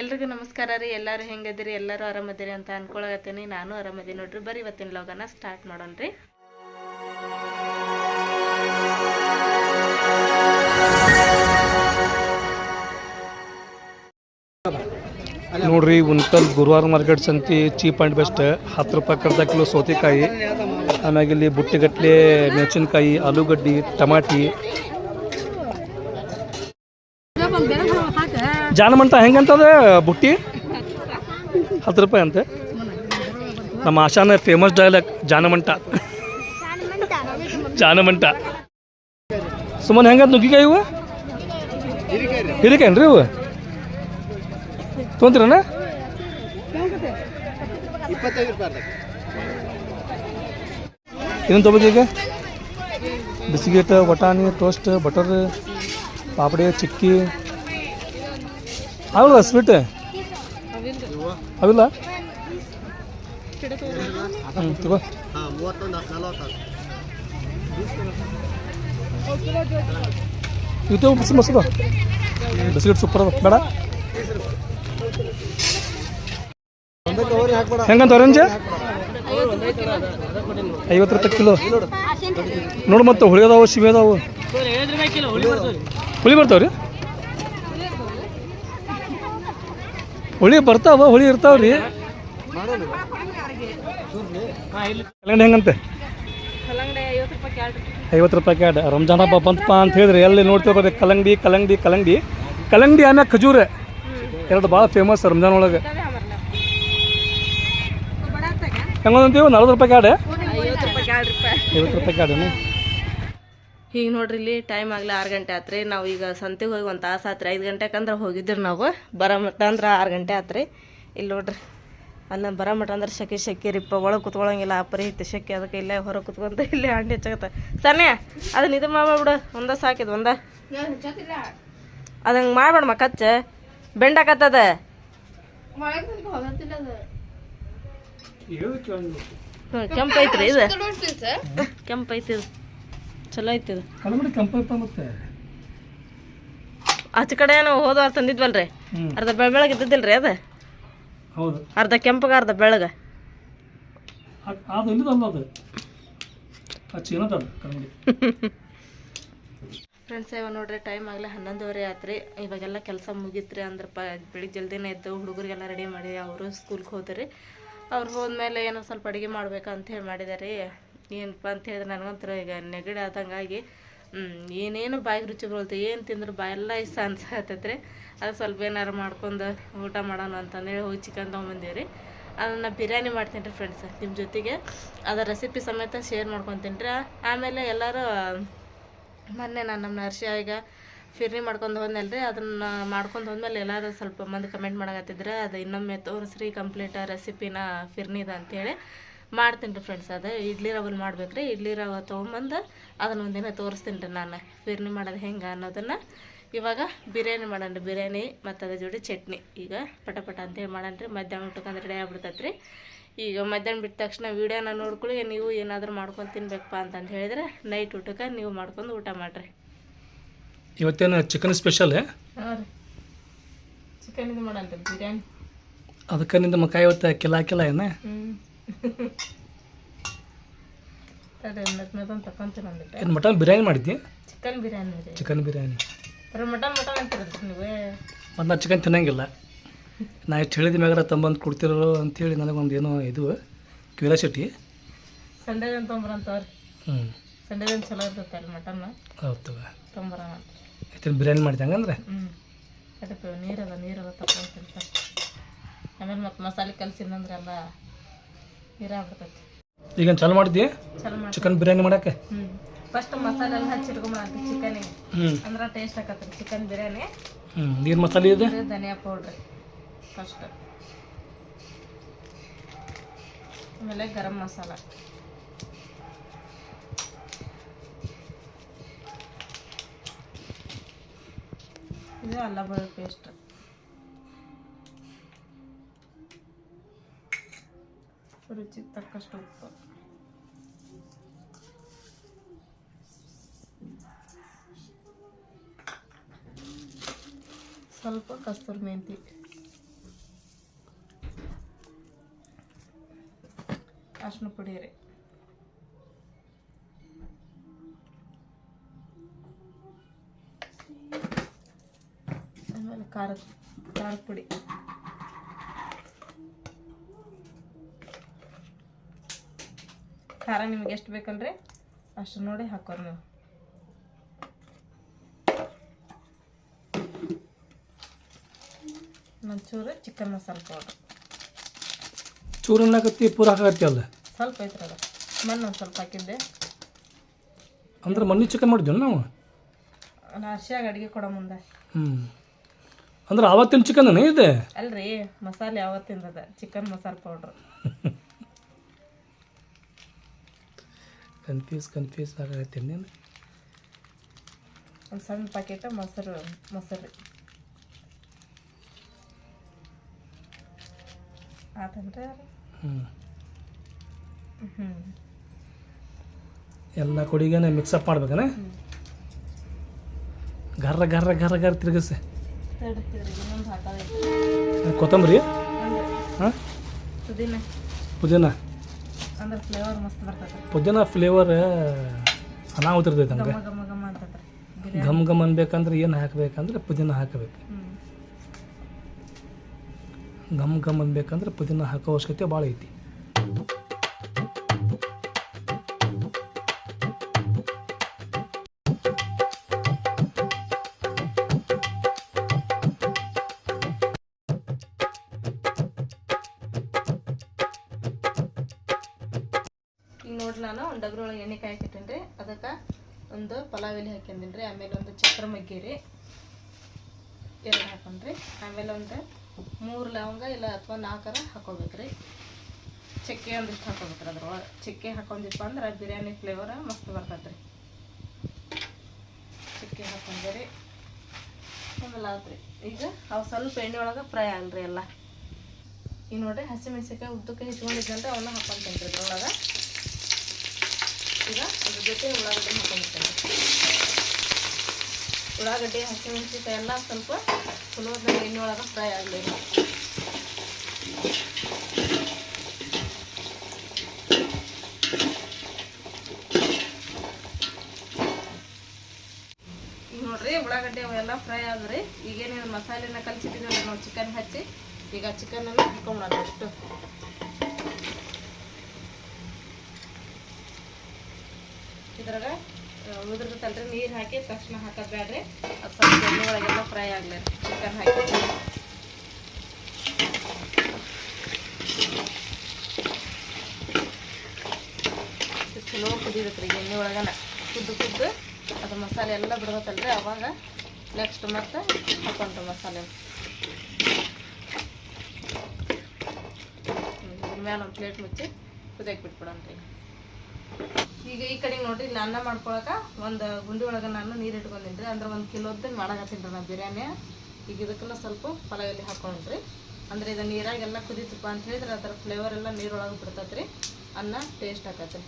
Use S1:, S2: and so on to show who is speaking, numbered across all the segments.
S1: ಎಲ್ರಿಗೂ ನಮಸ್ಕಾರ ರೀ. ಎಲ್ಲರೂ ಹೆಂಗದಿರಿ ಎಲ್ಲರೂ ಆರಾಮದಿರಿ ಅಂತ ಅನ್ಕೊಳಗತ್ತೀನಿ ನಾನು ಆರಾಮದೀನಿ ನೋಡ್ರಿ. ಬರೀ ಇವತ್ತಿನ ಲೋಗನ ಸ್ಟಾರ್ಟ್ ಮಾಡೋಣ್ರಿ
S2: ನೋಡ್ರಿ, ಉಂಟಲ್ ಗುರುವಾರ ಮಾರ್ಕೆಟ್ ಸಂತಿ ಚೀಪ್ ಆ್ಯಂಡ್ ಬೆಸ್ಟ್ ಹತ್ತು ರೂಪಾಯಿ ಕರ್ದ ಕಿಲೋ ಸೌತೆಕಾಯಿ. ಆಮ್ಯಾಗ ಇಲ್ಲಿ ಬುಟ್ಟಿಗಟ್ಲೆ ಮೆಣಸಿನ್ಕಾಯಿ, ಆಲೂಗಡ್ಡಿ, ಟಮಾಟಿ. ಜಾನಮಂಟ ಹೆಂಗಂತದ ಬುಟ್ಟಿ? ಹತ್ತು ರೂಪಾಯಿ ಅಂತೆ. ನಮ್ಮ ಆಶಾನ ಫೇಮಸ್ ಡೈಲಾಗ್ ಜಾನಮಂಟ. ಜಾನಮಂಟ. ಸುಮ್ಮನೆ ಹೆಂಗಂತ ನುಗ್ಗಿಕಾಯಿ ಇವು? ಹಿರಿಕಾಯಿ ರೀ ಇವು? ತೊಗೊಂತೀರಣ್ಣ? ಏನು ತೊಗೋಬೇಕು ಈಗ. ಬಿಸ್ಕಿಟ್, ಬಟಾಣಿ ಟೋಸ್ಟ್ ಬಟರ್ ಪಾಪಡಿ, ಚಿಕ್ಕಿ. ಆಗಲ್ಲ ಸ್ವೀಟ್? ಅವಿಲ್ಲ? ತಗೋ. ಮಸ್ತ್ ಮಸ್ತ್ ಬಿಸ್ಕಿಟ್ ಸೂಪರ್ ಅದ ಬೇಡ. ಹೆಂಗಂತ ಆರೆಂಜ್ ಐವತ್ತು ರೂಪಾಯಿ ಕಿಲೋ. ನೋಡು ಮತ್ತೆ ಹುಳಿ ಅದಾವು ಶಿವೆ ಅದಾವು ಹುಳಿ ಬರ್ತಾವ ಹುಳಿ ಬರ್ತಾವ, ಹುಳಿ ಇರ್ತಾವ್ರಿ. ಕಲ್ಲಂಗಡಿ ಹೆಂಗಂತೆ?
S1: ಕಲ್ಲಂಗಡಿ ಐವತ್ತು ರೂಪಾಯಿ
S2: ಕ್ಯಾಡ್ ರಂಜಾನ್ ಹಬ್ಬ ಬಂತಪ್ಪ ಅಂತ ಹೇಳಿದ್ರೆ ಎಲ್ಲಿ ನೋಡ್ತೀವಿ ಕಲಂಗಡಿ ಕಲ್ಲಂಗಡಿ ಕಲ್ಲಂಗಡಿ ಕಲ್ಲಂಗಡಿ. ಆಮ್ಯಾಗ ಖಜೂರ. ಎರಡು ಭಾಳ ಫೇಮಸ್ ರಂಜಾನ್ ಒಳಗೆ. ಹೆಂಗಂತೀವಿ ನಲ್ವತ್ತು ರೂಪಾಯಿ ಕ್ಯಾಡ್
S1: ಐವತ್ತು ರೂಪಾಯಿ
S2: ಕ್ಯಾಡ್ ಕ್ಯಾಡೇನು
S1: ಈಗ ನೋಡ್ರಿ ಇಲ್ಲಿ ಟೈಮ್ ಆಗಲಿ ಆರು ಗಂಟೆ ಆತ್ರಿ. ನಾವು ಈಗ ಸಂತೆಗೆ ಹೋಗಿ ಒಂದು ತಾಸು ಆತ್ರಿ. ಐದು ಗಂಟೆಗೆ ಅಂದ್ರೆ ಹೋಗಿದ್ರಿ ನಾವು. ಬರ ಮಟ್ಟ ಅಂದ್ರೆ ಆರು ಗಂಟೆ ಆತ್ರಿ. ಇಲ್ಲಿ ನೋಡ್ರಿ ಅಲ್ಲ ಬರೋ ಮಟ್ಟ ಅಂದ್ರೆ ಶೆಕೆ ಶೆಕೆ ರೀಪ್ಪ ಒಳಗೆ ಕುತ್ಕೊಳಂಗಿಲ್ಲ ಅಪ್ಪರಿ ಇತ್ತು ಶೆಕೆ. ಅದಕ್ಕೆ ಇಲ್ಲೇ ಹೊರಗೆ ಕುತ್ಕೊಂತ ಇಲ್ಲೇ ಹಂಡಿ ಹೆಚ್ಚಾಗತ್ತೆ ಸನ್ನೆ ಅದನ್ನ ಇದು ಮಾಡ್ಬಿಡು ಒಂದ ಸಾಕಿದ್ ಒಂದ. ಅದಂಗೆ ಮಾಡ್ಬೇಡಮ್ಮ ಕಚ್ಚ. ಬೆಂಡಾಕತ್ತದ ಕೆಂಪೈತ್ರಿ ಇದು. ಕೆಂಪೈತಿ ಇದು. ಚಲೋ
S2: ಕೆಂಪ ಮತ್ತೆ.
S1: ಆಚೆ ಕಡೆ ನಾವು ಹೋದವಾರ ತಂದಿದ್ವಲ್ರಿ ಅರ್ಧ ಬೆಳ ಬೆಳಗ್ಗೆ ಇದ್ದಿದ್ದಿಲ್ರಿ ಅದು?
S2: ಹೌದು.
S1: ಅರ್ಧ ಕೆಂಪಗ ಅರ್ಧ ಬೆಳಗ.
S2: ಅದ್- ಅದು. ಇಲ್ಲದಲ್ಲ ಅದು ಅದು ಚೀನದ ಕಲ್ಲಂಗಡಿ
S1: ಫ್ರೆಂಡ್ಸ್ ಇವಾಗ ನೋಡ್ರಿ ಟೈಮ್ ಆಗಲೇ ಹನ್ನೊಂದುವರೆ ಆತ್ರಿ. ಇವಾಗೆಲ್ಲ ಕೆಲಸ ಮುಗೀತ್ರಿ ಅಂದ್ರೆ ಪ ಬೆಳಿಗ್ಗೆ ಜಲ್ದಿನೇ ಎದ್ದು ಹುಡುಗರಿಗೆಲ್ಲ ರೆಡಿ ಮಾಡಿ ಅವರು ಸ್ಕೂಲ್ಗೆ ಹೋದ್ರಿ. ಅವ್ರು ಹೋದ್ಮೇಲೆ ಏನೋ ಸ್ವಲ್ಪ ಅಡುಗೆ ಮಾಡ್ಬೇಕಂತ ಹೇಳಿ ಮಾಡಿದಾರೆ. ಏನಪ್ಪ ಅಂತ ಹೇಳಿದ್ರೆ ನನಗಂತರ ಈಗ ನೆಗಡಿ ಆದಂಗಾಗಿ ಏನೇನು ಬಾಯಿಗೆ ರುಚಿ ಬರುತ್ತೆ ಏನು ತಿಂದ್ರೆ ಬಾಯೆಲ್ಲ ಇಷ್ಟ ಅನ್ಸತ್ತೈತ್ರಿ ಅದು ಸ್ವಲ್ಪ ಏನಾರು ಮಾಡ್ಕೊಂಡು ಊಟ ಮಾಡೋಣ ಅಂತಂದೇಳಿ ಹೋಗಿ ಚಿಕನ್ ತೊಗೊಂಬಂದೀವಿ ಅದನ್ನು ಬಿರಿಯಾನಿ ಮಾಡ್ತೀನಿ ರೀ ಫ್ರೆಂಡ್ಸ್ ನಿಮ್ಮ ಜೊತೆಗೆ. ಅದರ ರೆಸಿಪಿ ಸಮೇತ ಶೇರ್ ಮಾಡ್ಕೊತೀನಿ ರೀ. ಆಮೇಲೆ ಎಲ್ಲರೂ, ಮೊನ್ನೆ ನಾನು ನಮ್ಮ ನರ್ಸಿ ಈಗ ಫಿರ್ನಿ ಮಾಡ್ಕೊಂಡು ಹೋದ್ನಲ್ರಿ ಅದನ್ನು ಮಾಡ್ಕೊಂಡು ಹೋದ್ಮೇಲೆ ಎಲ್ಲರೂ ಸ್ವಲ್ಪ ಮಂದಿ ಕಮೆಂಟ್ ಮಾಡಕತ್ತಿದ್ರೆ ಅದು ಇನ್ನೊಮ್ಮೆ ತೋರಿಸ್ರಿ ಕಂಪ್ಲೀಟ್ ರೆಸಿಪಿನ ಫಿರ್ನಿದ ಅಂತೇಳಿ. ಮಾಡ್ತೀನಿ ರೀ ಫ್ರೆಂಡ್ಸ್ ಅದು ಇಡ್ಲಿ ರವಲ್ ಮಾಡ್ಬೇಕ್ರಿ. ಇಡ್ಲಿ ರವೆ ತೊಗೊಂಬಂದು ಅದನ್ನ ಒಂದಿನ ತೋರಿಸ್ತೀನಿ ರೀ ನಾನು. ಬಿರ್ಯಾನಿ ಮಾಡೋದು ಹೆಂಗೆ ಅನ್ನೋದನ್ನು ಇವಾಗ ಬಿರಿಯಾನಿ ಮಾಡೋಣ ರೀ ಬಿರಿಯಾನಿ ಮತ್ತು ಅದ್ರ ಜೋಡಿ ಚಟ್ನಿ. ಈಗ ಪಟ ಪಟ ಅಂತೇಳಿ ಮಾಡೋಣ ರೀ ಮಧ್ಯಾಹ್ನ ಊಟಕ್ಕೆ ರೆಡಿ ಆಗ್ಬಿಡ್ತೈತೆ ರೀ ಈಗ ಮಧ್ಯಾಹ್ನ ಬಿಟ್ಟ ತಕ್ಷಣ ವೀಡಿಯೋನ ನೋಡ್ಕೊಳ್ಳಿ. ನೀವು ಏನಾದರೂ ಮಾಡ್ಕೊಂಡು ತಿನ್ಬೇಕಪ್ಪ ಅಂತಂದು ಹೇಳಿದ್ರೆ ನೈಟ್ ಊಟಕ್ಕೆ ನೀವು ಮಾಡ್ಕೊಂಡು ಊಟ ಮಾಡಿರಿ.
S2: ಇವತ್ತೇನು ಚಿಕನ್ ಸ್ಪೆಷಲ್
S1: ಹಾಂ ರೀ. ಚಿಕನ್ ಇದು ಮಾಡೋಣ ರೀ ಬಿರಿಯಾನಿ.
S2: ಅದಕ್ಕೆ ನಿಂದ ಮಕ್ಕ ಇವತ್ತು ಕಿಲಾ ಕಿಲ ಏನ? ಏನು ಮಟನ್ ಬಿರಿಯಾನಿ ಮಾಡಿದ್ದಿ
S1: ಚಿಕನ್ ಬಿರಿಯಾನಿ
S2: ಚಿಕನ್ ಬಿರಿಯಾನಿ.
S1: ಬರೀ ಮಟನ್ ಮಟನ್ ಅಂತೀರಿ ನೀವು?
S2: ಮತ್ತು ನಾ ಚಿಕನ್ ತಿನ್ನಂಗಿಲ್ಲ. ನಾ ಎಷ್ಟು ಹೇಳಿದ ಮ್ಯಾಗಾರ ತಂಬಂದು ಕೊಡ್ತಿರೋ ಅಂತೇಳಿ ನನಗೊಂದು ಏನೋ ಇದು ಕ್ಯೂರಿಯಾಸಿಟಿ.
S1: ಸಂಡೇ ಅಂತ ತೊಂಬರಂತವ್ರಿ
S2: ಹ್ಞೂ
S1: ಸಂಡೇ ಚಲೋ ಇರ್ತೈತೆ ಅಲ್ಲಿ ಮಟನ್?
S2: ಹೌದು
S1: ತೊಂಬರೋಣ
S2: ಇವತ್ತಿನ ಬಿರಿಯಾನಿ ಮಾಡಿದೆ ಹಂಗಂದ್ರೆ?
S1: ಹ್ಞೂ ಅದಕ್ಕೆ ನೀರದ ನೀರೆಲ್ಲ ತಗೊಂಡು ತಿಂತಾರೆ. ಆಮೇಲೆ ಮತ್ತೆ ಮಸಾಲೆ ಕಲಸಿನಂದ್ರೆ ಎಲ್ಲ ನೀರಾಗ್ಬಿಡ್ತೈತಿ
S2: ಈಗ ಚಾಲು ಮಾಡಿದ್ಯ
S1: ಚಲೋ ಮಾಡಿ
S2: ಚಿಕನ್ ಬಿರಿಯಾನಿ ಮಾಡಕ್ಕೆ?
S1: ಫಸ್ಟ್ ಮಸಾಲೆ ಎಲ್ಲ ಹಚ್ಚಿಟ್ಕೊಂಬಂತ ಚಿಕನಿಗೆ
S2: ಹ್ಞೂ
S1: ಅಂದ್ರೆ ಟೇಸ್ಟ್ ಆಕತ್ರಿ ಚಿಕನ್ ಬಿರಿಯಾನಿ.
S2: ಹ್ಞೂ ನೀರು ಮಸಾಲೆ ಇದೆ?
S1: ಇದು ಧನಿಯಾ ಪೌಡ್ರಿ ಫಸ್ಟ್ ಆಮೇಲೆ ಗರಂ ಮಸಾಲ. ಇದು ಅಲ್ಲ ಬೆಳ್ಳುಳ್ಳಿ ಪೇಸ್ಟ್ ರುಚಿ ತಕ್ಕಷ್ಟು ಉಪ್ಪು ಸ್ವಲ್ಪ ಕಸ್ತೂರಿ ಮೆಂತಿ. ಅರ್ಶಿನ ಪುಡಿ ರೀ ಆಮೇಲೆ ಖಾರದ ಖಾರದ ಪುಡಿ. ಖಾರ ನಿಮ್ಗೆ ಎಷ್ಟು ಬೇಕಲ್ರಿ ಅಷ್ಟು ನೋಡಿ ಹಾಕೋರು ನೀವು. ಒಂಚೂರು ಚಿಕನ್ ಮಸಾಲೆ ಪೌಡ್ರ್
S2: ಚೂರು ಅನ್ನಕತ್ತಿ ಪೂರ ಹಾಕತ್ತಿ
S1: ಸ್ವಲ್ಪ ಐತ್ರ ಅದು. ಮಣ್ಣು ಒಂದು ಸ್ವಲ್ಪ ಹಾಕಿದ್ದೆ.
S2: ಅಂದ್ರೆ ಮೊನ್ನೆ ಚಿಕನ್ ಮಾಡಿದ್ವಿ ನಾವು?
S1: ನಾ ಹರ್ಷಿಯಾಗ ಅಡುಗೆ ಕೊಡೋ ಮುಂದೆ.
S2: ಹ್ಞೂ ಅಂದ್ರೆ ಅವತ್ತಿನ ಚಿಕನ್ ಇದೆ?
S1: ಅಲ್ರಿ ಮಸಾಲೆ ಅವತ್ತಿಂದದ ಚಿಕನ್ ಮಸಾಲೆ ಪೌಡ್ರ್
S2: ಕನ್ಫ್ಯೂಸ್ ಕನ್ಫ್ಯೂಸ್ ಆಗತ್ತೆ ನೀನು.
S1: ಒಂದು ಸಣ್ಣ ಪ್ಯಾಕೆಟ್ ಮೊಸರು ಮೊಸರು.
S2: ಹ್ಞೂ
S1: ಹ್ಞೂ
S2: ಎಲ್ಲ ಕೊಡಿಗೇನೆ ಮಿಕ್ಸಪ್ ಮಾಡ್ಬೇಕನ? ಗರ್ರ ಗರ್ರ ಗರ್ರ ಗರ್ ತಿರುಗಿಸಿ. ಕೊತ್ತಂಬರಿ? ಹಾಂ?
S1: ಪುದೀನ.
S2: ಪುದೀನ?
S1: ಅಂದ್ರೆ ಫ್ಲೇವರ್ ಮಸ್ತ್ ಬರ್ತೈತೆ
S2: ಪುದೀನ ಫ್ಲೇವರ್ ಅನಾಹುತ ಇರ್ತೈತೆ ಹಂಗೆ. ಘಮ್ ಘಮ್ ಅನ್ಬೇಕಂದ್ರೆ ಏನು ಹಾಕ್ಬೇಕಂದ್ರೆ ಪುದೀನ ಹಾಕಬೇಕು. ಘಮ್ ಘಮ್ ಅನ್ಬೇಕಂದ್ರೆ ಪುದೀನ ಹಾಕೋ ಅವಶ್ಯಕತೆ ಭಾಳ ಐತಿ.
S1: ಹಾಕ್ಯಂದಿನಿ ರೀ ಆಮೇಲೆ ಒಂದು ಚಕ್ರ ಮಗ್ಗಿರಿ. ಎಲ್ಲ ಹಾಕೊಂಡ್ರಿ. ಆಮೇಲೆ ಒಂದು ಮೂರು ಲವಂಗ ಇಲ್ಲ ಅಥವಾ ನಾಲ್ಕರ ಹಾಕೋಬೇಕ್ರಿ. ಚಕ್ಕೆ ಒಂದಿಷ್ಟು ಹಾಕೋಬೇಕ್ರಿ ಅದ್ರೊಳಗೆ. ಚಕ್ಕೆ ಹಾಕೊಂಡಿಪ್ಪ ಅಂದ್ರೆ ಬಿರಿಯಾನಿ ಫ್ಲೇವರ ಮಸ್ತ್ ಬರ್ತೈತೆ ಚಕ್ಕೆ ಹಾಕೊಂಡ್ರಿ. ಆಮೇಲೆ ಆತ್ರಿ. ಈಗ ಅವು ಸ್ವಲ್ಪ ಎಣ್ಣೆ ಒಳಗೆ ಫ್ರೈ ಆಗಲ್ರಿ ಎಲ್ಲ. ಈಗ ನೋಡ್ರಿ ಹಸಿಮೆಣ್ಸಿಕಾಯಿ ಉದ್ದಕ್ಕೆ ಹೆಚ್ಕೊಂಡಿದ್ದಂದ್ರೆ ಅವನ್ನ ಹಾಕೊಂತೀನಿ ರೀ ಅದ್ರೊಳಗೆ. ಈಗ ಜೊತೆ ಉಳ್ಳಾಗಡ್ಡೆ ಹಾಕೊಂಡಿರ್ತೇನೆ ಉಳ್ಳಾಗಡ್ಡಿ ಹಸಿಮೆಣಸಿಕಾಯಿ ಎಲ್ಲ ಸ್ವಲ್ಪ ಚಲೋ ಎಣ್ಣೆ ಒಳಗೆ ಫ್ರೈ ಆಗಲಿ ಈಗ ನೋಡ್ರಿ ಉಳ್ಳಾಗಡ್ಡಿ ಅವೆಲ್ಲ ಫ್ರೈ ಆದ್ರಿ. ಈಗೇನೇನು ಮಸಾಲೆನ ಕಲಿಸಿದ್ದೀವಿ ನಾವು ಚಿಕನ್ ಹಚ್ಚಿ, ಈಗ ಚಿಕನನ್ನು ಹಾಕೊಂಡ್ಬಿಡೋದು ಅಷ್ಟು. ಇದ್ರಾಗ ಉದ್ರದಲ್ರಿ ನೀರು ಹಾಕಿ ತಕ್ಷಣ ಹಾಕೋದು ಬೇಡ್ರಿ ಅದು ಸ್ವಲ್ಪ ಎಣ್ಣೆ ಒಳಗೆಲ್ಲ ಫ್ರೈ ಆಗಲಿ ಚಿಕನ್ ಹಾಕಿ. ಚಲೋ ಈಗ ಎಣ್ಣೆ ಒಳಗನ ಕುದ್ದು ಕುದ್ದು ಅದು ಮಸಾಲೆ ಎಲ್ಲ ಬಿಡ್ಬೇಕಲ್ರಿ ಅವಾಗ. ನೆಕ್ಸ್ಟ್ ಮತ್ತೆ ಹಾಕೊಂಡ್ರಿ ಮಸಾಲೆ. ಮೇಲೆ ಒಂದು ಪ್ಲೇಟ್ ಮುಚ್ಚಿ ಕುದಿಯಕ್ಕೆ ಬಿಟ್ಬಿಡೋಣ್ರಿ. ಈಗ ಈ ಕಡೆ ನೋಡ್ರಿ, ಇಲ್ಲಿ ಅನ್ನ ಮಾಡ್ಕೊಳಕ ಒಂದು ಗುಂಡಿ ಒಳಗೆ ನಾನು ನೀರು ಇಟ್ಕೊಂಡಿದ್ರಿ ಅಂದ್ರೆ ಒಂದು ಕಿಲೋದ್ದು ಮಾಡಕತ್ತೀನಿ ನಾನು ಬಿರಿಯಾನಿ. ಈಗ ಇದಕ್ಕೆಲ್ಲ ಸ್ವಲ್ಪ ಪಲಾವಲ್ಲಿ ಹಾಕೊಂಡ್ರಿ. ಅಂದ್ರೆ ಇದು ನೀರಾಗೆಲ್ಲ ಕುದೀತಪ್ಪ ಅಂತ ಹೇಳಿದ್ರೆ ಅದರ ಫ್ಲೇವರ್ ಎಲ್ಲ ನೀರೊಳಗೆ ಬಿಡ್ತೈತ್ರಿ. ಅನ್ನ ಟೇಸ್ಟ್ ಆಕತ್ರಿ.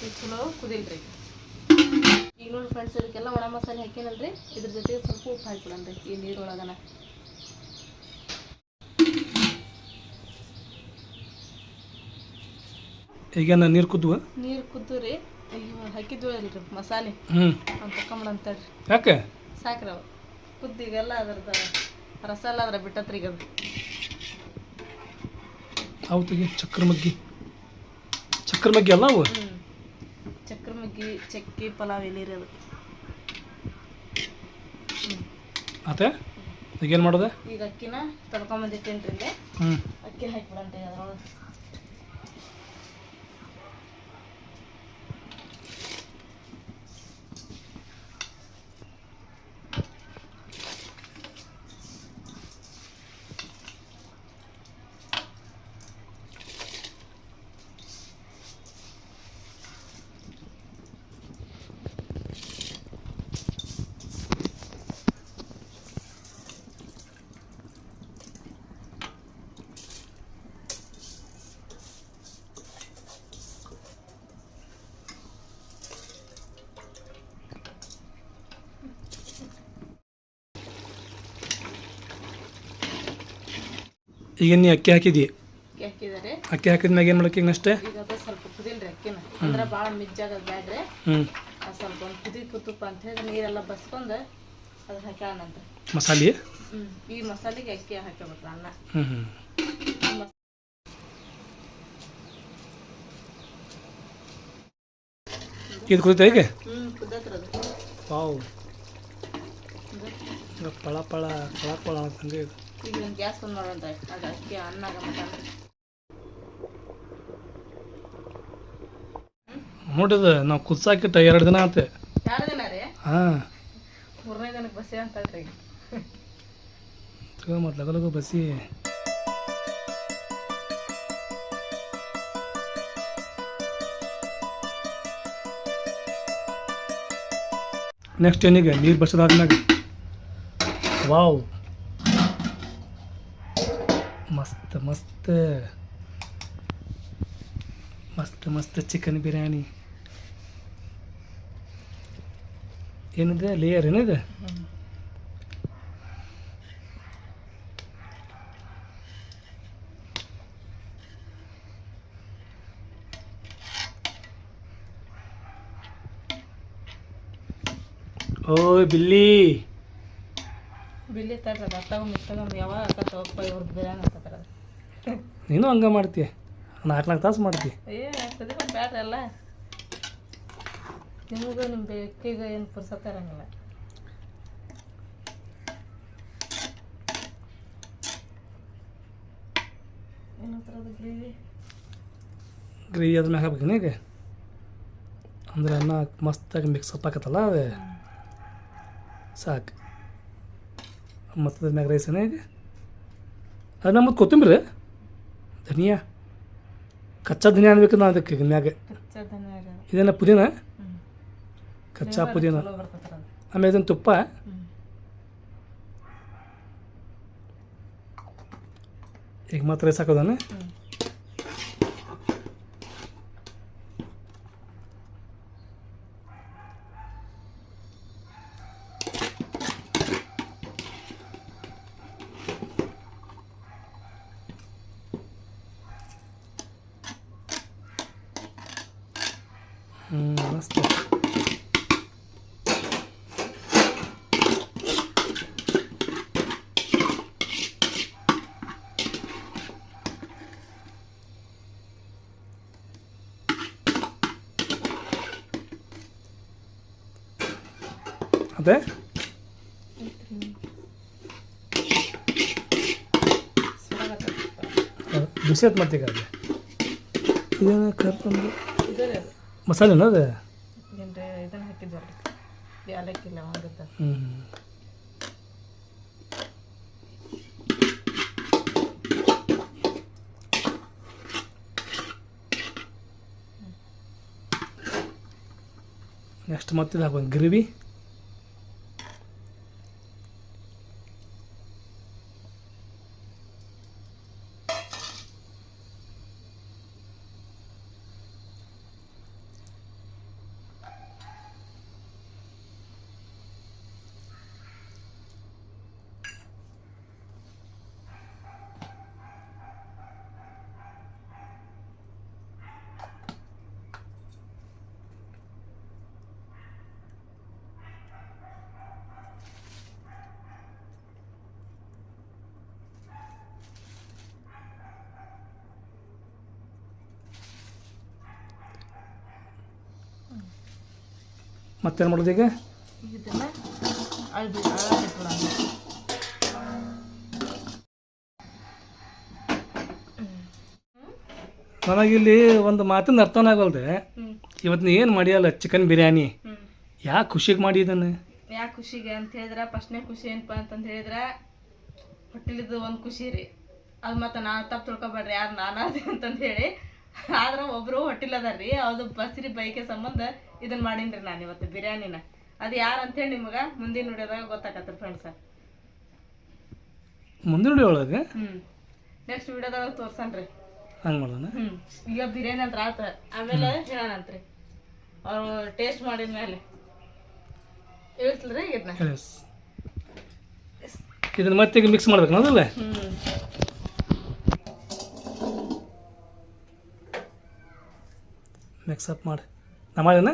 S1: ಇದು ಚಲೋ ಕುದಿಲ್ರಿ. ಫ್ರೆಂಡ್ಸ್ ಇದಕ್ಕೆಲ್ಲ ಒಣ ಮಸಾಲೆ ಹಾಕಿನಲ್ರಿ? ಇದ್ರ ಜೊತೆಗೆ ಸ್ವಲ್ಪ ಉಪ್ಪು ಹಾಕಿಬಿಡನ್ರಿ ಈ ನೀರೊಳಗನ.
S2: ಈಗೇನು ನೀರು ಕುದ್ವ?
S1: ನೀರು ಕುದ್ದು ರೀ ಈಗ ಹಾಕಿದ್ವಿ ಅಲ್ರಿ ಮಸಾಲೆ.
S2: ಹ್ಞೂ
S1: ಅಂತ ಅಂತೇಳಿ
S2: ಯಾಕೆ?
S1: ಸಾಕ್ರಿ ಅವು. ಕುದ್ದು ಈಗೆಲ್ಲ ಅದ್ರದ್ದು ರಸ ಎಲ್ಲ ಅದ್ರ ಬಿಟ್ಟತ್ರಿ ಈಗ ಅದು.
S2: ಅವು ತೆಗಿ ಚಕ್ರ ಮಗ್ಗಿ. ಚಕ್ರ ಮಗ್ಗಿ ಅಲ್ಲ ಅವು?
S1: ಚಕ್ರ ಮಗ್ಗಿ ಚಕ್ಕಿ ಪಲಾವ್ ಎಲೆ ರೀ ಅದು ಹ್ಞೂ
S2: ಆತೆ ಈಗೇನು ಮಾಡೋದು?
S1: ಈಗ ಅಕ್ಕಿನ ಇಲ್ಲೇ.
S2: ಹ್ಞೂ
S1: ಅಕ್ಕಿ ಹಾಕ್ಬಿಡಂತೆ ಅದ್ರೊಳಗೆ.
S2: ಈಗ ನೀ ಅಕ್ಕಿ ಹಾಕಿದಿ?
S1: ಅಕ್ಕಿ ಹಾಕಿದ್ದಾರೆ
S2: ಅಕ್ಕಿ ಹಾಕಿದ ಮ್ಯಾಗ ಏನು ಮಾಡಕ್ಕೆ ಈಗ ಅಷ್ಟೇ?
S1: ಈಗ ಅದು ಸ್ವಲ್ಪ ಕುದಿಲ್ರಿ ಅಕ್ಕಿನ. ಅಂದ್ರೆ ಭಾಳ ಮಿಜ್ಜಾಗ ಬ್ಯಾಡ್ರಿ.
S2: ಹ್ಞೂ
S1: ಅದು ಸ್ವಲ್ಪ ಒಂದು ಕುದಿ ಕುತ್ತುಪ್ಪ ಅಂತ ಹೇಳಿ ನೀರೆಲ್ಲ ಬಸ್ಕೊಂಡು ಅದು ಹಾಕ್ಯಾನಂತ
S2: ಮಸಾಲೆ?
S1: ಹ್ಞೂ ಈ ಮಸಾಲೆಗೆ ಅಕ್ಕಿ ಹಾಕ್ಯಾಬಿಟ್ರೆ ಅನ್ನ.
S2: ಹ್ಞೂ ಹ್ಞೂ ಇದು ಕುದಿತ ಈಗ?
S1: ಹ್ಞೂ ಕುದ್ದತ್ರ ಅದು.
S2: ಈಗ ಪಳ ಪಳ ಪಳ ಪಳ ಅಂತಂಗೆ ಇದು.
S1: ಈಗ ಒಂದು ಗ್ಯಾಸ್ ಬಂದ್ ಮಾಡೋಣ ಅದು ಅಕ್ಕಿ ಅನ್ನ
S2: ನೋಡಿದ ನಾವು ಕುದ್ಸಾಕಿಟ್ಟ ಎರಡು ದಿನ ಆತ.
S1: ಎರಡು ದಿನ ರೀ?
S2: ಹಾಂ.
S1: ಮೂರನೇ ದಿನಕ್ಕೆ ಬಸ್ಸಿ ಅಂತ ಹೇಳ್ರಿ
S2: ತಗೋ ಮತ್ತು ಲಗು ಲಗು ಬಸಿ. ನೆಕ್ಸ್ಟ್ ಏನಿಗೆ? ನೀರು ಬಸದಾದ್ಮ್ಯಾಗ ವಾವ್. ಮಸ್ತ್ ಮಸ್ತ್. ಮಸ್ತ್ ಮಸ್ತ್ ಚಿಕನ್ ಬಿರಿಯಾನಿ. ಏನಿದೆ? ಲೇಯರ್ ಏನಿದೆ? ಓಯ್, ಬಿಲ್ಲಿ.
S1: ಬಿಲ್ಲಿ ತರ್ರಿ ತಗೊಂಡು ತಗೊಂಡು ಯಾವಾಗ ಹಾಕತ್ತವಪ್ಪ ಇವ್ರದ್ದು ಬಿರಿಯಾನಿ ಹಾಕತ್ತಾರ
S2: ನೀನು ಹಂಗ ಮಾಡ್ತೀಯ ನಾಲ್ಕು ನಾಲ್ಕು ತಾಸು ಮಾಡ್ತೀಯ
S1: ಏ ಆಗ್ತದೆ ಬ್ಯಾಡ್ರಿ ಅಲ್ಲ ನಿಮಗೂ ನಿಮ್ಮ ಬೆಕ್ಕಿಗೆ ಏನು ಪುರ್ಸತ್ತ ಇರಂಗಿಲ್ಲ ಏನಂತಾರ ಅದು ಗ್ರೇವಿ?
S2: ಗ್ರೇವಿ ಅದ್ರ ಮ್ಯಾಗ ಹಾಕ್ಬೇಕು ಈಗ? ಅಂದ್ರೆ ಅನ್ನ ಮಸ್ತಾಗಿ ಮಿಕ್ಸಪ್ ಹಾಕತ್ತಲ್ಲ ಅದೇ? ಸಾಕು. ಮತ್ತು ಅದ್ರ ಮ್ಯಾಗ ರೈಸ್ ಏನೇ ಈಗ? ಅದು ನಮ್ಮದು ಕೊತ್ತಂಬರಿ? ಧನಿಯಾ? ಕಚ್ಚಾ ಧನಿಯಾ ಅನ್ಬೇಕು ನಾ ಅದಕ್ಕೆ ಮ್ಯಾಗ. ಇದೇನ ಪುದೀನ? ಕಚ್ಚಾ ಪುದೀನ. ಆಮೇಲೆ ಇದನ್ನು ತುಪ್ಪ? ಈಗ ಮಾತ್ರ ರೈಸ್ ಹಾಕೋದಾನೆ
S1: ಹ್ಞೂ
S2: ಹ್ಞೂ ಮಸ್ತ್ ಅದೇ ಮತ್ತೆ ಈಗ ಅದು ಇದೇನ ಕರ್ಕೊಂಡು ಮಸಾಲೆನ ಅದು?
S1: ಇದನ್ನ ಏಲಕ್ಕಿ ಯಾಲಕ್ಕಿ ಲವಂಗದ
S2: ಹ್ಞೂ ನೆಕ್ಸ್ಟ್ ಮತ್ತೆ ಹಾಕೋದು ಗ್ರೇವಿ. ಮತ್ತೇನು ಮಾಡೋದು ಈಗ? ನನಗಿಲ್ಲಿ ಒಂದು ಮಾತಿನ ಅರ್ಥನೇ ಆಗಲ್ದೆ
S1: ಹ್ಞೂ
S2: ಇವತ್ತು ನೀ ಏನು ಮಾಡಿಯಲ್ಲ ಚಿಕನ್ ಬಿರಿಯಾನಿ?
S1: ಯಾಕೆ
S2: ಯಾ ಖುಷಿಗೆ ಮಾಡಿದ್ದಾನೆ
S1: ಯಾಕೆ ಖುಷಿಗೆ ಅಂತ ಹೇಳಿದ್ರೆ ಫಸ್ಟ್ನೇ ಖುಷಿ ಏನಪ್ಪ ಅಂತಂದು ಹೇಳಿದ್ರೆ ಹೊಟ್ಟೆಲಿದ್ದು ಒಂದು ಖುಷಿ ರೀ. ಅದು ಮತ್ತು ನಾನು ತಪ್ಪು ತಿಳ್ಕೊಬೇಡ್ರಿ ಯಾರು ನಾನು ಅಂತಂದು ಹೇಳಿ. ಆದ್ರೆ ಒಬ್ರು ಹೊಟ್ಟಿಲ್ಲದಾರ್ರಿ ಅದು ಬಸ್ರಿ ಬೈಕೆ ಸಂಬಂಧ ಇದನ್ನ ಮಾಡಿನ್ರಿ ನಾನು ಇವತ್ತು ಬಿರಿಯಾನಿನ. ಅದು ಯಾರು ಅಂತೇಳಿ ನಿಮಗೆ ಮುಂದಿನ ನೋಡಿದಾಗ ಗೊತ್ತಾಗತ್ತೆ ಫ್ರೆಂಡ್ಸ
S2: ಮುಂದಿನ ಒಳಗೆ?
S1: ಹ್ಞೂ ನೆಕ್ಸ್ಟ್ ವಿಡಿಯೋದಾಗ ತೋರ್ಸನ್ರಿ.
S2: ಹಂಗೆ ಮಾಡೋಣ?
S1: ಹ್ಞೂ ಈಗ ಬಿರಿಯಾನಿ ಅಂತ ಆತ ಆಮೇಲೆ ಹೇಳೋಣಂತ್ರಿ ಅವ್ರು ಟೇಸ್ಟ್ ಮಾಡಿದ ಮೇಲೆ. ಇಳಿಸ್ಲ್ರಿ ಇದನ್ನ?
S2: ಇದನ್ನ ಮತ್ತೆ ಮಿಕ್ಸ್ ಮಾಡ್ಬೇಕು ಅದಲ್ಲ?
S1: ಹ್ಞೂ
S2: ಮಿಕ್ಸಪ್ ಮಾಡಿ. ನಮ್ಮ ಮಾಡೇನ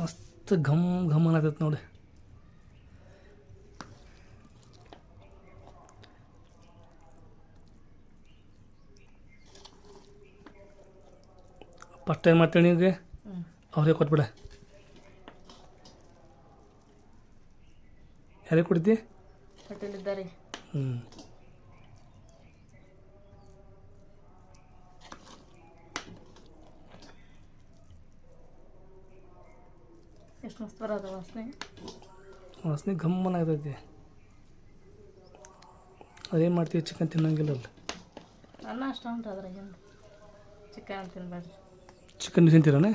S2: ಮಸ್ತ್ ಘಮ್ ಘಮ್ ಅನ್ನತೈತೆ ನೋಡಿ. ಫಸ್ಟ್ ಟೈಮ್ ಮಾಡ್ತೇನೆ ಅವ್ರಿಗೆ ಕೊಟ್ಬಿಡ. ಯಾರಿಗೆ ಕೊಡ್ತಿ?
S1: ಹೋಟೆಲಿದ್ದಾರೆ
S2: ಹ್ಞೂ
S1: ಎಷ್ಟು ಮಸ್ತ್ ಬರೋದು ವಾಸನೆ.
S2: ವಾಸನೆ ಘಮ್ಮನ ಆಗ್ತೈತಿ. ಅದೇನು ಮಾಡ್ತೀವಿ? ಚಿಕನ್ ತಿನ್ನಂಗಿಲ್ಲಲ್ಲ
S1: ಅನ್ನ ಅಷ್ಟ ಉಂಟು ಅದ್ರಾಗಿಂದ. ಚಿಕನ್ ತಿನ್ಬೇಡ್ರಿ.
S2: ಚಿಕನ್ ನೀವು ತಿಂತೀರಣ್ಣ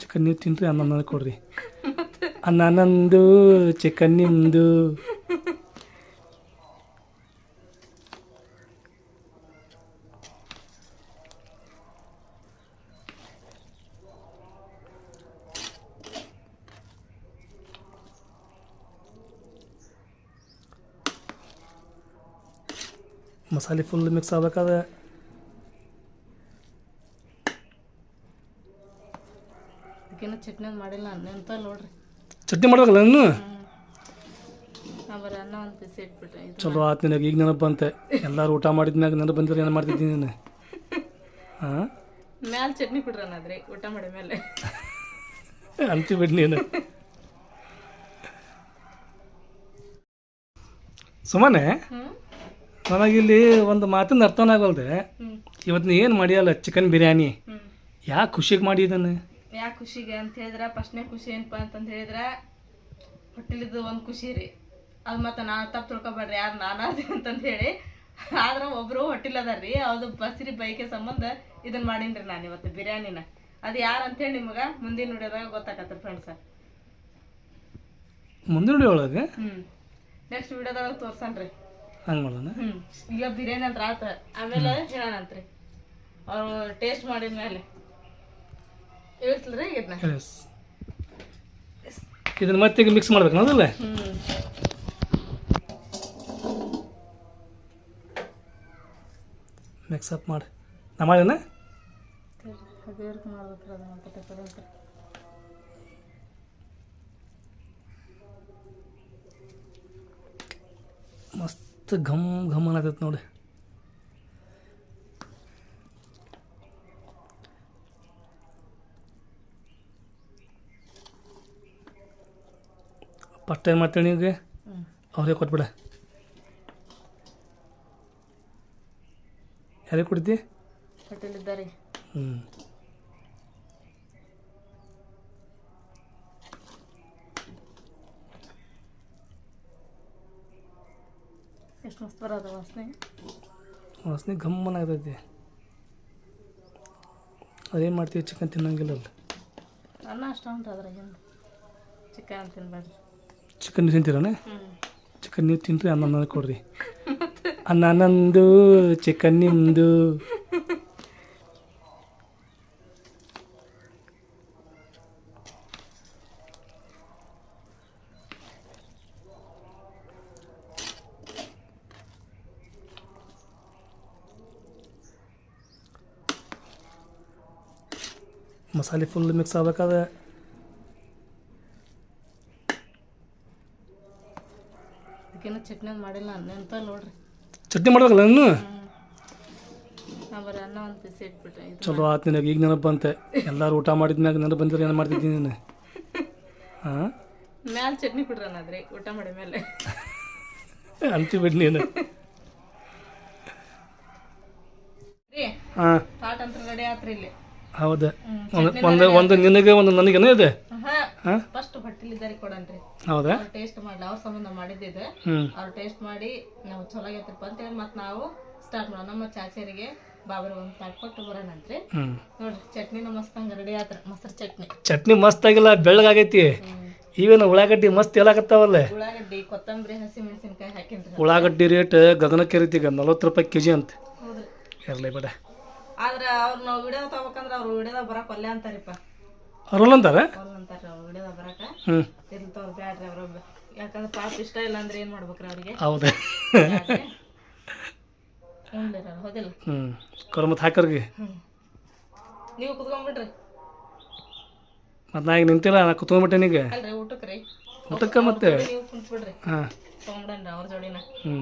S2: ಚಿಕನ್ ನೀವು ತಿನ್ನಿರಿ ಅನ್ನ ಕೊಡ್ರಿ. ಅನ್ನ ನಂದು ಚಿಕನ್ ನಿಮ್ಮದು ಮಸಾಲೆ ಫುಲ್ ಮಿಕ್ಸ್ ಆಗ್ಬೇಕಾದ್ರೆ.
S1: ಚಟ್ನಿ ಮಾಡಿಲ್ಲ ನೆನ್ಪ ನೋಡ್ರಿ.
S2: ಚಟ್ನಿ ಮಾಡ್ಬೇಕಲ್ಲ ನಾನು? ಚಲೋ ಆತು ನಿನಗೆ ಈಗ ನೆನಪು ಬಂತೆ. ಎಲ್ಲರೂ ಊಟ ಮಾಡಿದ್ಮ್ಯಾಗ ನೆನಪು ಬಂದ್ರೆ ಏನು ಮಾಡ್ತಿದ್ದೀನಿ ನೀನು? ಹಾಂ
S1: ಮ್ಯಾಲ ಚಟ್ನಿ ಕೊಡ್ರಿ ಊಟ ಮಾಡಿ ಮೇಲೆ.
S2: ಅಂತಿ ಬಿಡು ನೀನು. ಸುಮ್ಮನೆ ನನಗಿಲ್ಲಿ ಒಂದು ಮಾತಿನ
S1: ಅರ್ಥನಾಗಲ್ದೆ
S2: ಇವತ್ತು ಏನು ಮಾಡಿಯಲ್ಲ ಚಿಕನ್ ಬಿರಿಯಾನಿ? ಯಾಕೆ ಖುಷಿಗೆ ಮಾಡಿದ್ದಾನೆ
S1: ಯಾಕೆ ಖುಷಿಗೆ ಅಂತ ಹೇಳಿದ್ರೆ ಫಸ್ಟ್ನೇ ಖುಷಿ ಏನಪ್ಪ ಅಂತಂದು ಹೇಳಿದ್ರೆ ಹೊಟ್ಟೆಲಿದ್ದು ಒಂದು ಖುಷಿ ರೀ. ಅದು ಮತ್ತು ನಾ ತಪ್ಪು ತಿಳ್ಕೊಬೇಡ್ರಿ ಯಾರು ನಾನಾದೆ ಅಂತಂದು ಹೇಳಿ. ಆದ್ರೆ ಒಬ್ಬರು ಹೊಟ್ಟಿಲ್ಲದಾರ ರೀ ಅದು ಬಸ್ರಿ ಬೈಕೆ ಸಂಬಂಧ ಇದನ್ನ ಮಾಡೀನಿ ನಾನು ಇವತ್ತು ಬಿರಿಯಾನಿನ. ಅದು ಯಾರು ಅಂತೇಳಿ ನಿಮಗೆ ಮುಂದಿನ ನೋಡಿದಾಗ ಗೊತ್ತಾಗತ್ತೆ ಫ್ರೆಂಡ್ಸ
S2: ಮುಂದಿನ ವಿಡಿಯೋ ಒಳಗೆ?
S1: ಹ್ಞೂ ನೆಕ್ಸ್ಟ್ ವಿಡಿಯೋದಾಗ ತೋರ್ಸನ್ರಿ
S2: ಹಂಗೆ ಮಾಡೋಣ?
S1: ಹ್ಞೂ ಈಗ ಬಿರಿಯಾನಿ ಅಂತ ಆತ. ಆಮೇಲೆ ಹೇಳೋಣಂತ್ರಿ. ಅವ್ರು ಟೇಸ್ಟ್ ಮಾಡಿದ ಮೇಲೆ ಇದನ್ನ
S2: ಮತ್ತೆ ಮಿಕ್ಸ್ ಮಾಡ್ಬೇಕು ಅದಲ್ಲ
S1: ಮಿಕ್ಸ್
S2: ಅಪ್ ಮಾಡಿ. ನಾ ಮಾಡಿನ ಮಸ್ತ್ ಘಮ್ ಘಮ್ ಅನ್ನತೈತೆ ನೋಡಿ. ಫಸ್ಟ್ ಟೈಮ್ ಮಾಡ್ತೇನೆ ನಿಮಗೆ ಅವರೇ ಕೊಟ್ಬಿಡ ಯಾರೇ ಕೊಡ್ತಿ? ಹ್ಞೂ
S1: ಎಷ್ಟು ಮಸ್ತ್ ಬರೋದು ವಾಸನೆ?
S2: ವಾಸನೆ ಗಮ್ಮನಾಗ್ತೈತಿ ಅದೇನು ಮಾಡ್ತೀವಿ ಚಿಕನ್ ತಿನ್ನಂಗಿಲ್ಲಲ್ಲ.
S1: ಅನ್ನ ಅಷ್ಟ ಉಂಟು ಅದ್ರಾಗಿಂದು. ಚಿಕನ್ ತಿನ್ಬೇಡ್ರಿ.
S2: ಚಿಕನ್ ನೀವು ತಿಂತೀರಣ್ಣ
S1: ಹ್ಞೂ
S2: ಚಿಕನ್ ನೀವು ತಿನ್ರಿ ಅನ್ನ ನನಗೆ ಕೊಡ್ರಿ. ಅನ್ನ ನಂದು ಚಿಕನ್ ನಿಮ್ಮದು ಮಸಾಲೆ ಫುಲ್ ಮಿಕ್ಸ್ ಆಗ್ಬೇಕಾದ್ರೆ
S1: ಚಟ್ನಿ ಮಾಡಿಲ್ಲ ನೆನ್ಪ ನೋಡ್ರಿ.
S2: ಚಟ್ನಿ ಮಾಡ್ಬೇಕಲ್ಲ ನಾನು
S1: ಹ್ಞೂ ಅನ್ನ ಒಂದು ಇಟ್ಬಿಟ್ರೆ
S2: ಚಲೋ ಆತು ನಿನಗೆ ಈಗ ನೆನಪು ಬಂತೆ. ಎಲ್ಲರೂ ಊಟ ಮಾಡಿದ್ಮ್ಯಾಗ ನೆನಪು ಬಂದ್ರೆ ಏನು ಮಾಡ್ತಿದ್ದೀನಿ ನೀನು? ಹಾಂ?
S1: ಮ್ಯಾಲ ಚಟ್ನಿ ಕೊಡ್ರಿ ಅನ್ನದ್ರಿ ಊಟ ಮಾಡಿ ಮೇಲೆ.
S2: ಅಂತಿ ಬಿಡ್ ನೀನು. ಹಾಂ.
S1: ತಾಟ್ ಅಂತ ರೆಡಿ ಆತ್ರಿ ಇಲ್ಲಿ.
S2: ಹೌದು. ಒಂದು ಒಂದು ಒಂದು ನಿನಗೆ ಒಂದು ನನಗೇನೋ ಇದೆ?
S1: ಹಾಂ ಫಸ್ಟ್ ಹೊಟ್ಟೆಲಿದ್ದಾರೆ ಕೊಡನ್ರಿ.
S2: ಹೌದಾ?
S1: ಅವ್ರು ಟೇಸ್ಟ್ ಮಾಡಿ ಅವ್ರ ಸಂಬಂಧ ಮಾಡಿದ್ದಿದೆ.
S2: ಹ್ಞೂ
S1: ಅವ್ರು ಟೇಸ್ಟ್ ಮಾಡಿ ನಾವು ಚಲೋ ಆಗೈತಪ್ಪ ಅಂತೇಳಿ ಮತ್ತೆ ನಾವು ಸ್ಟಾರ್ಟ್ ಮಾಡೋಣ. ನಮ್ಮ ಚಾಚರಿಗೆ ಬಾಬರಿ ಒಂದು ಪ್ಯಾಕ್ ಕೊಟ್ಟು ಬರೋಣಂತ್ರಿ
S2: ಹ್ಞೂ
S1: ನೋಡ್ರಿ ಚಟ್ನಿನ ಮಸ್ತ್ ಹಂಗೆ ರೆಡಿ ಆತ್ರ. ಮೊಸರು ಚಟ್ನಿ.
S2: ಚಟ್ನಿ ಮಸ್ತ್ ಆಗಿಲ್ಲ ಬೆಳ್ಳಗಾಗೈತಿ ಈವೇನು ಉಳ್ಳಾಗಡ್ಡಿ ಮಸ್ತ್ ಎಲ್ಲಾಕತ್ತಾವಲ್ಲ
S1: ಉಳ್ಳಾಗಡ್ಡಿ ಕೊತ್ತಂಬರಿ ಹಸಿ ಹಾಕಿ ಹಾಕಿನ್ರಿ.
S2: ಉಳ್ಳಾಗಡ್ಡಿ ರೇಟ್ ಗಗನಕ್ಕೇರಿತಿ ಈಗ ನಲ್ವತ್ತು ರೂಪಾಯಿ ಕೆ ಜಿ ಅಂತ.
S1: ಹೌದ್ರಿ.
S2: ಇರಲಿ ಬೇಡ.
S1: ಆದ್ರೆ ಅವ್ರು ನಾವು ವಿಡಿಯೋ ತಗೋಬೇಕಂದ್ರೆ ಅವ್ರು ವಿಡಿಯೋದಾಗ ಬರಕ್ ಒಲ್ಲೆ ಅಂತಾರಿಪ್ಪ.
S2: ಅವ್ರಲ್ಲ ಅಂತಾರೆ? ಹ್ಞೂ
S1: ಯಾಕಂದ್ರೆ ಪಾಪ ಇಷ್ಟ ಇಲ್ಲ ಅಂದ್ರೆ ಏನು ಮಾಡ್ಬೇಕ್ರಿ ಅವ್ರಿಗೆ?
S2: ಹೌದು.
S1: ಹೌದಿಲ್ಲ
S2: ಹ್ಞೂ ಕರ್ಮತ್ ಹಾಕರ್ಗೆ.
S1: ನೀವು ಕುತ್ಕೊಂಡ್ಬಿಡ್ರಿ
S2: ಮತ್ತು ನಾ ಈಗ ನಿಂತಿಲ್ಲ ನಾ ಕುತ್ಕೊಂಡ್ಬಿಟ್ಟೆ ಈಗ
S1: ಊಟಕ್ಕೆ
S2: ಮತ್ತೆ? ಹಾಂ.
S1: ಅವ್ರ ಜೋಡಿನ.
S2: ಹ್ಞೂ